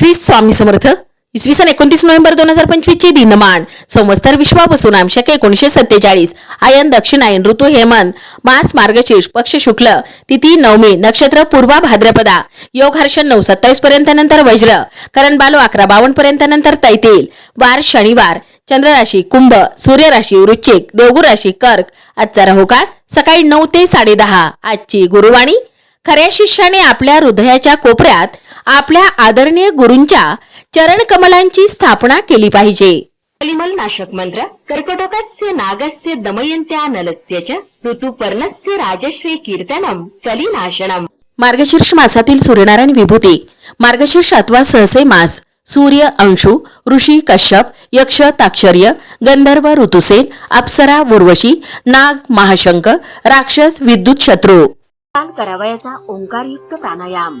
श्री स्वामी समर्थ. इसवी सन एकोणतीस नोव्हेंबर दोन हजार पंचवीसची दिनमान संवत्सर विश्वापासून आमशक एकोणीशे सत्तेचाळीस. आयन दक्षिणायन ऋतू हेमंत मास मार्गशीर्ष पक्ष शुक्ल तिथी नवमी नक्षत्र पूर्वा भाद्रपदा. योग हर्षण नऊ सत्तावीस पर्यंत नंतर वज्र करण बालो अकरा बावन्न पर्यंत नंतर तैतील. वार शनिवार चंद्र राशी कुंभ सूर्य राशी वृश्चिक देवगुर राशी कर्क आजचा राहुकाळ सकाळी नऊ ते साडेदहा आजची गुरुवाणी. खऱ्या शिष्याने आपल्या हृदयाच्या कोपऱ्यात आपल्या आदरणीय गुरूंच्या चरणकमलांची स्थापना केली पाहिजे. कलिमल नाशक मंत्र कर्कटकस्य नागस्य दमयन्त्या नलस्य च ऋतुपर्णस्य राजश्री कीर्तनम कलिनाशनम. मार्गशीर्ष मासातील सूर्यनारायण विभूती मार्गशीर्ष अथवा सहसे मास सूर्य अंशु ऋषी कश्यप यक्ष ताक्षर्य गंधर्व ऋतुसेन अप्सरा उर्वशी नाग महाशंक राक्षस विद्युत शत्रू. काल करावयाचा ओंकारयुक्त प्राणायाम.